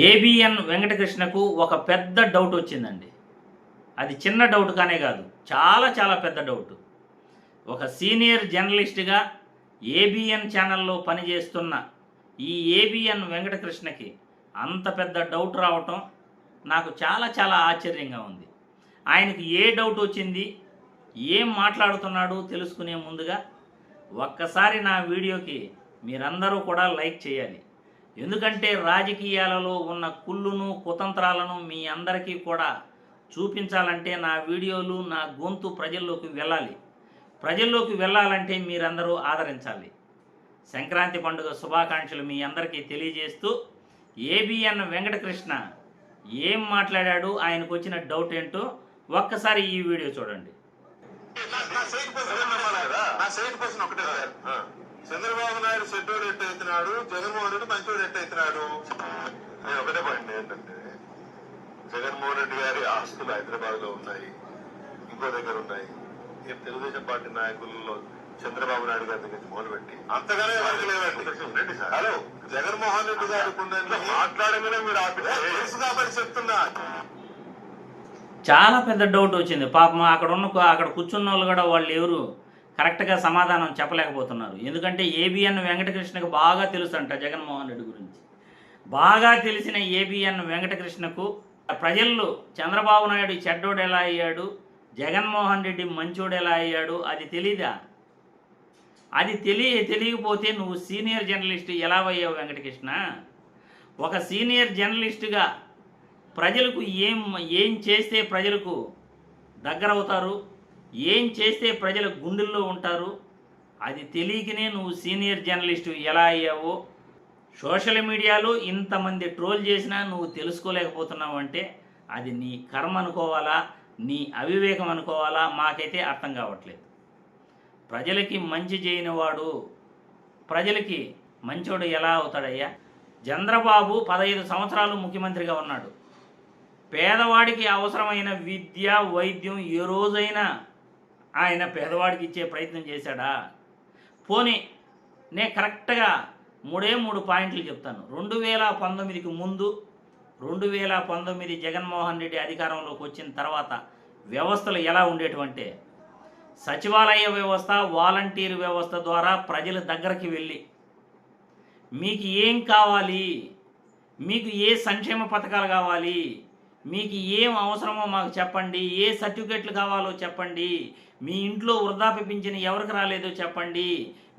ABN వెంకటకృష్ణకు ఒక పెద్ద doubt వచ్చిందండి. అది చిన్న డౌట్ కానే కాదు చాలా చాలా పెద్ద డౌట్ ఒక సీనియర్ జర్నలిస్ట్గా ఏబిఎన్ ఛానల్లో పనిచేస్తున్న ఈ ఏబిఎన్ వెంకటకృష్ణకి అంత పెద్ద డౌట్ రావటం నాకు చాలా చాలా ఆశ్చర్యంగా ఉంది. ఆయనకి ఏ డౌట్ వచ్చింది ఏం మాట్లాడుతున్నాడు తెలుసుకునే ముందుగా ఒక్కసారి నా వీడియోకి మీరందరూ కూడా లైక్ చేయాలి. ఎందుకంటే రాజకీయాలలో ఉన్న కుళ్ళును కుతంత్రాలను మీ అందరికీ కూడా చూపించాలంటే నా వీడియోలు నా గొంతు ప్రజల్లోకి వెళ్ళాలి ప్రజల్లోకి వెళ్ళాలంటే మీరందరూ ఆదరించాలి సంక్రాంతి పండుగ శుభాకాంక్షలు మీ అందరికీ తెలియజేస్తూ ఏబిఎన్ వెంకటకృష్ణ ఏం మాట్లాడాడు ఆయనకు వచ్చిన డౌట్ ఏంటో ఒక్కసారి ఈ వీడియో చూడండి నా ఒకటే సార్ చంద్రబాబు నాయుడు చెడ్డోడు ఎట్టు అవుతున్నాడు జగన్మోహన్ రెడ్డి మంచోడు ఎట్టు అవుతున్నాడు నేను ఒకటే పాయింట్ ఏంటంటే జగన్మోహన్ రెడ్డి గారి ఆస్తులు హైదరాబాద్లో ఉన్నాయి ఇంకో దగ్గర ఉన్నాయి. ఈ తెలుగుదేశం పార్టీ నాయకులలో చంద్రబాబు నాయుడు గారి దగ్గర మొదలుపెట్టి అంతగానే ఎవరికి లేవండి హలో జగన్మోహన్ రెడ్డి ఉందని మాట్లాడగానే మీరు తెలుసు కాబట్టి చెప్తున్నా. చాలా పెద్ద డౌట్ వచ్చింది. పాపం అక్కడ ఉన్న అక్కడ కూర్చున్న వాళ్ళు కూడా వాళ్ళు ఎవరు? కరెక్ట్గా సమాధానం చెప్పలేకపోతున్నారు. ఎందుకంటే ఏబిఎన్ వెంకటకృష్ణకు బాగా తెలుసు అంట జగన్మోహన్ రెడ్డి గురించి. బాగా తెలిసిన ఏబిఎన్ వెంకటకృష్ణకు ప్రజల్లో చంద్రబాబు నాయుడు చెడ్డోడు ఎలా అయ్యాడు? జగన్మోహన్ రెడ్డి మంచోడు ఎలా అయ్యాడు? అది తెలీదా? అది తెలియ తెలియకపోతే నువ్వు సీనియర్ జర్నలిస్ట్ ఎలా అయ్యావు వెంకటకృష్ణ? ఒక సీనియర్ జర్నలిస్టుగా ప్రజలకు ఏం ఏం చేస్తే ప్రజలకు దగ్గరవుతారు? ఏం చేస్తే ప్రజల గుండెల్లో ఉంటారు? అది తెలియకనే నువ్వు సీనియర్ జర్నలిస్టు ఎలా అయ్యావో? సోషల్ మీడియాలో ఇంతమంది ట్రోల్ చేసినా నువ్వు తెలుసుకోలేకపోతున్నావు అంటే అది నీ కర్మ అనుకోవాలా? నీ అవివేకం అనుకోవాలా? మాకైతే అర్థం కావట్లేదు. ప్రజలకి మంచి చేయనివాడు ప్రజలకి మంచోడు ఎలా అవుతాడయ్యా? చంద్రబాబు పదహైదు సంవత్సరాలు ముఖ్యమంత్రిగా ఉన్నాడు. పేదవాడికి అవసరమైన విద్య వైద్యం ఏ రోజైనా ఆయన పేదవాడికి ఇచ్చే ప్రయత్నం చేశాడా? పోనీ నే కరెక్ట్గా మూడే మూడు పాయింట్లు చెప్తాను. రెండు వేల పంతొమ్మిదికి ముందు రెండు వేల పంతొమ్మిది జగన్మోహన్ రెడ్డి అధికారంలోకి వచ్చిన తర్వాత వ్యవస్థలు ఎలా ఉండేటువంటి సచివాలయ వ్యవస్థ వాలంటీర్ వ్యవస్థ ద్వారా ప్రజల దగ్గరికి వెళ్ళి మీకు ఏం కావాలి? మీకు ఏ సంక్షేమ పథకాలు కావాలి? మీకు ఏం అవసరమో మాకు చెప్పండి. ఏ సర్టిఫికెట్లు కావాలో చెప్పండి. మీ ఇంట్లో వృద్ధాప్య పింఛను ఎవరికి రాలేదో చెప్పండి.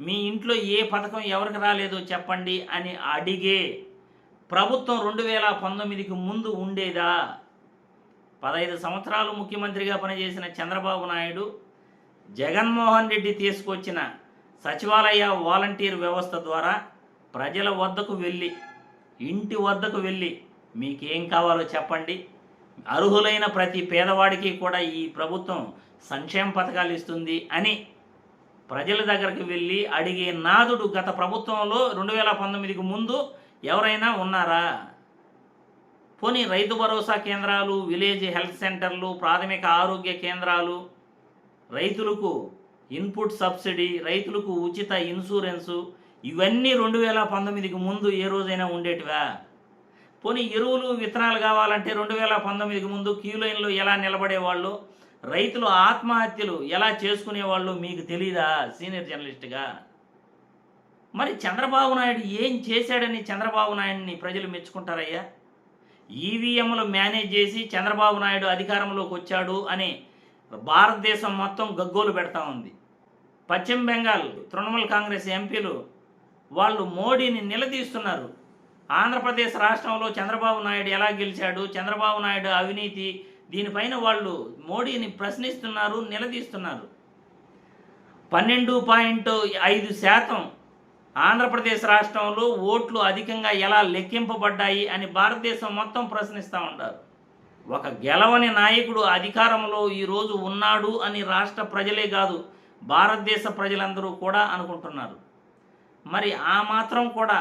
మీ ఇంట్లో ఏ పథకం ఎవరికి రాలేదో చెప్పండి అని అడిగే ప్రభుత్వం రెండు వేల పంతొమ్మిదికి ముందు ఉండేదా? పదహైదు సంవత్సరాలు ముఖ్యమంత్రిగా పనిచేసిన చంద్రబాబు నాయుడు జగన్మోహన్ రెడ్డి తీసుకొచ్చిన సచివాలయ వాలంటీర్ వ్యవస్థ ద్వారా ప్రజల వద్దకు వెళ్ళి ఇంటి వద్దకు వెళ్ళి మీకేం కావాలో చెప్పండి. అర్హులైన ప్రతి పేదవాడికి కూడా ఈ ప్రభుత్వం సంక్షేమ పథకాలు ఇస్తుంది అని ప్రజల దగ్గరికి వెళ్ళి అడిగే నాదుడు గత ప్రభుత్వంలో రెండు వేల పంతొమ్మిదికి ముందు ఎవరైనా ఉన్నారా? పోనీ రైతు భరోసా కేంద్రాలు విలేజ్ హెల్త్ సెంటర్లు ప్రాథమిక ఆరోగ్య కేంద్రాలు రైతులకు ఇన్పుట్ సబ్సిడీ రైతులకు ఉచిత ఇన్సూరెన్సు ఇవన్నీ రెండు వేల పంతొమ్మిదికి ముందు ఏ రోజైనా ఉండేటివా? పోనీ ఎరువులు విత్తనాలు కావాలంటే రెండు వేల పంతొమ్మిదికి ముందు క్యూ లైన్లో ఎలా నిలబడేవాళ్ళు? రైతులు ఆత్మహత్యలు ఎలా చేసుకునేవాళ్ళు మీకు తెలీదా సీనియర్ జర్నలిస్ట్గా? మరి చంద్రబాబు నాయుడు ఏం చేశాడని చంద్రబాబు నాయుడిని ప్రజలు మెచ్చుకుంటారయ్యా? ఈవీఎంలు మేనేజ్ చేసి చంద్రబాబు నాయుడు అధికారంలోకి వచ్చాడు అని భారతదేశం మొత్తం గగ్గోలు పెడతా ఉంది. పశ్చిమ బెంగాల్ తృణమూల్ కాంగ్రెస్ ఎంపీలు వాళ్ళు మోడీని నిలదీస్తున్నారు. ఆంధ్రప్రదేశ్ రాష్ట్రంలో చంద్రబాబు నాయుడు ఎలా గెలిచాడు చంద్రబాబు నాయుడు అవినీతి దీనిపైన వాళ్ళు మోడీని ప్రశ్నిస్తున్నారు నిలదీస్తున్నారు. పన్నెండు పాయింట్ ఐదు శాతం ఆంధ్రప్రదేశ్ రాష్ట్రంలో ఓట్లు అధికంగా ఎలా లెక్కింపబడ్డాయి అని భారతదేశం మొత్తం ప్రశ్నిస్తూ ఉంటారు ఒక గెలవని నాయకుడు అధికారంలో ఈరోజు ఉన్నాడు అని రాష్ట్ర ప్రజలే కాదు భారతదేశ ప్రజలందరూ కూడా అనుకుంటున్నారు. మరి ఆ మాత్రం కూడా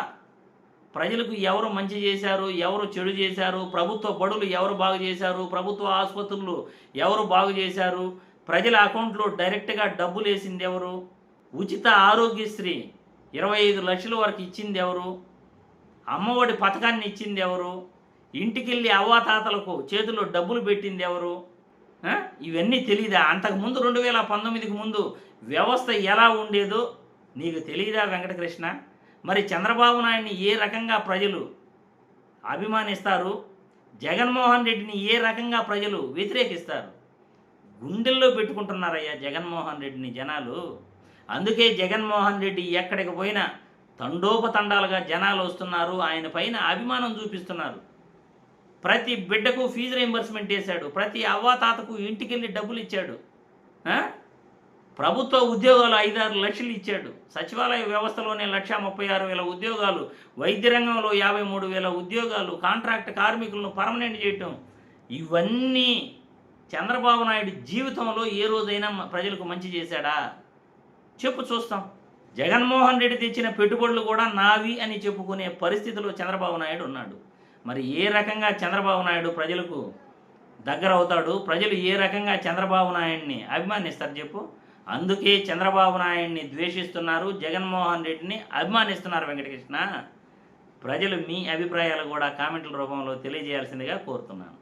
ప్రజలకు ఎవరు మంచి చేశారు ఎవరు చెడు చేశారు ప్రభుత్వ బడులు ఎవరు బాగు చేశారు ప్రభుత్వ ఆసుపత్రులు ఎవరు బాగు చేశారు ప్రజల అకౌంట్లో డైరెక్ట్గా డబ్బులు వేసింది ఎవరు? ఉచిత ఆరోగ్యశ్రీ ఇరవై ఐదు లక్షల వరకు ఇచ్చింది ఎవరు? అమ్మఒడి పథకాన్ని ఇచ్చింది ఎవరు? ఇంటికెళ్ళి అవ్వాతాతలకు చేతిలో డబ్బులు పెట్టింది ఎవరు? ఇవన్నీ తెలియదా అంతకుముందు రెండు వేల పంతొమ్మిదికి ముందు వ్యవస్థ ఎలా ఉండేదో నీకు తెలియదా వెంకటకృష్ణ? మరి చంద్రబాబు నాయుడిని ఏ రకంగా ప్రజలు అభిమానిస్తారు? జగన్మోహన్ రెడ్డిని ఏ రకంగా ప్రజలు వ్యతిరేకిస్తారు? గుండెల్లో పెట్టుకుంటున్నారయ్యా జగన్మోహన్ రెడ్డిని జనాలు. అందుకే జగన్మోహన్ రెడ్డి ఎక్కడికి పోయినా తండోపతండాలుగా జనాలు వస్తున్నారు. ఆయన పైన అభిమానం చూపిస్తున్నారు. ప్రతి బిడ్డకు ఫీజు రీంబర్స్మెంట్ చేశాడు ప్రతి అవ్వాతాతకు ఇంటికెళ్ళి డబ్బులు ఇచ్చాడు. ప్రభుత్వ ఉద్యోగాలు ఐదారు లక్షలు ఇచ్చాడు. సచివాలయ వ్యవస్థలోనే లక్ష ముప్పై ఆరు వేల ఉద్యోగాలు వైద్య రంగంలో యాభై మూడు వేల ఉద్యోగాలు కాంట్రాక్ట్ కార్మికులను పర్మనెంట్ చేయటం. ఇవన్నీ చంద్రబాబు నాయుడు జీవితంలో ఏ రోజైనా ప్రజలకు మంచి చేశాడా? చెప్పు చూస్తాం. జగన్మోహన్ రెడ్డి తెచ్చిన పెట్టుబడులు కూడా నావి అని చెప్పుకునే పరిస్థితిలో చంద్రబాబు నాయుడు ఉన్నాడు. మరి ఏ రకంగా చంద్రబాబు నాయుడు ప్రజలకు దగ్గర అవుతాడు ప్రజలు ఏ రకంగా చంద్రబాబు నాయుడిని అభిమానిస్తారు చెప్పు? అందుకే చంద్రబాబు నాయుడిని ద్వేషిస్తున్నారు జగన్మోహన్ రెడ్డిని అభిమానిస్తున్నారు వెంకటకృష్ణ. ప్రజలు మీ అభిప్రాయాలు కూడా కామెంట్ల రూపంలో తెలియజేయాల్సిందిగా కోరుతున్నాను.